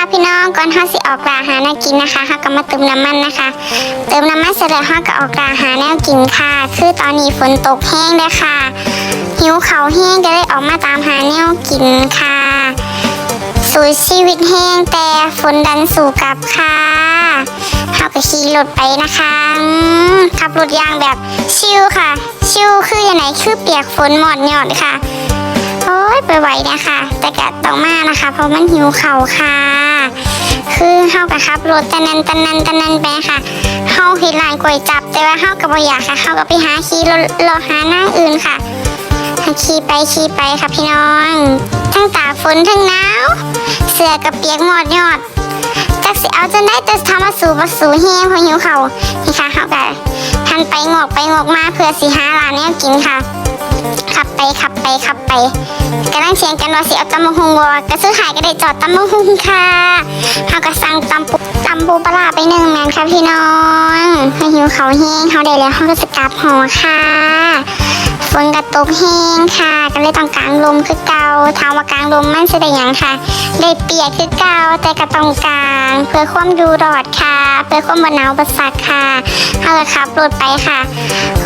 ค่ะพี่น้องก่อนเฮาสิออกลาหาแนวกินนะคะเฮาก็มาเติมน้ำมันนะคะ เติมน้ำมันเสร็จแล้วเฮาก็ออกลาหาแนวกินค่ะ คือตอนนี้ฝนตกแห้งเลยค่ะ หิวเขาแห้งก็เลยออกมาตามหาแนวกินค่ะ สู่ชีวิตแห้งแต่ฝนดันสู่กลับค่ะเฮาก็ขี่รถไปนะคะขับรถยางแบบชิลค่ะ ชิลคืออย่างไหนคือเปียกฝนหมอดหยอดค่ะ โอ้ยไปไหวเนี่ยค่ะแต่กะต้องมานะคะ เพราะมันหิวเข่าค่ะ คือเฮากะขับรถตะนันตะนันตะนันไปค่ะเฮาเห็นร้านก๋วยจับ แต่ว่าเฮากับบ่อยากค่ะเฮาก็ไปหาขี่รถรอหาหน้าอื่นค่ะขี่ไปขี่ไปค่ะพี่น้อง ทั้งตากฝนทั้งหนาวเสื้อกับเปียกหมอดยอดจักสิเอาจนได้แต่ทำมาสู่มาสู่แห้งเพราะหิวเขานี่ค่ะเฮาก็ทันไปงอกไปงอกมาเพื่อสิหาร้านแนวกินค่ะ ขับไปขับไปขับไปกำลังเชียงกันว่าสิเอาตำมะฮุงวัวกระซื้อหายก็ได้จอดตำมะฮุงค่ะเขาก็สั่งตำปูตำปูปลาไปหนึ่งแมนค่ะพี่น้องให้หิวเขาแห้งเขาได้แล้วเขาก็จะกลับหอค่ะ ฝนกระตกแห้งค่ะ ก็เลยต้องกลางลมคือเกาถามว่ากลางลมมันจะได้หยังค่ะ ได้เปียกคือเกาแต่ก็ต้องกลาง เพื่อความดูรอดค่ะ เพื่อความบหนาวบสักค่ะเขาเลยขับรถไปค่ะ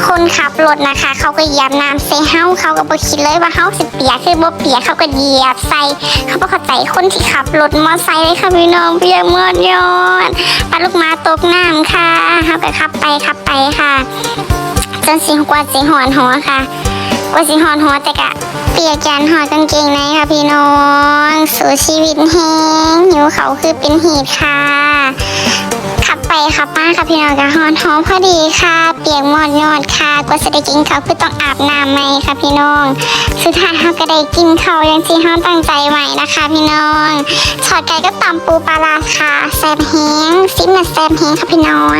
คนขับรถนะคะ เขาก็เหยียบน้ำใส่เฮาเขาก็บ่คิดเลยว่าเฮาสิเปียกคือบ่เปียกเขาก็เหยียบใส่เขาบ่เข้าใจคนที่ขับรถมอไซค์เลยค่ะพี่น้องเปียกหมดยอดปลาลูกมาตกน้ำค่ะเขาก็ขับไปขับไปค่ะ จนสิกว่าสิหอนหัวค่ะ กว่าสิหอนหัวแต่กะเปียกยันหอดกางเกงในค่ะพี่น้องสู่ชีวิตแห้งหิวเขาคือเป็นหตุค่ะ ขับไปขับมาค่ะพี่น้องกะฮอนหอมพอดีค่ะ เปียกหมอนยอดค่ะ กว่าจะได้กินเขาคือต้องอาบน้ำไหมค่ะพี่น้อง สุดท้ายเขาก็ได้กินเขาอย่างที่เขาตั้งใจไว้นะคะ พี่น้องทอดไก่ก็ตำปูปลาค่ะแซ่บแห้งซิมน่ะแซ่บแห้งค่ะพี่น้อง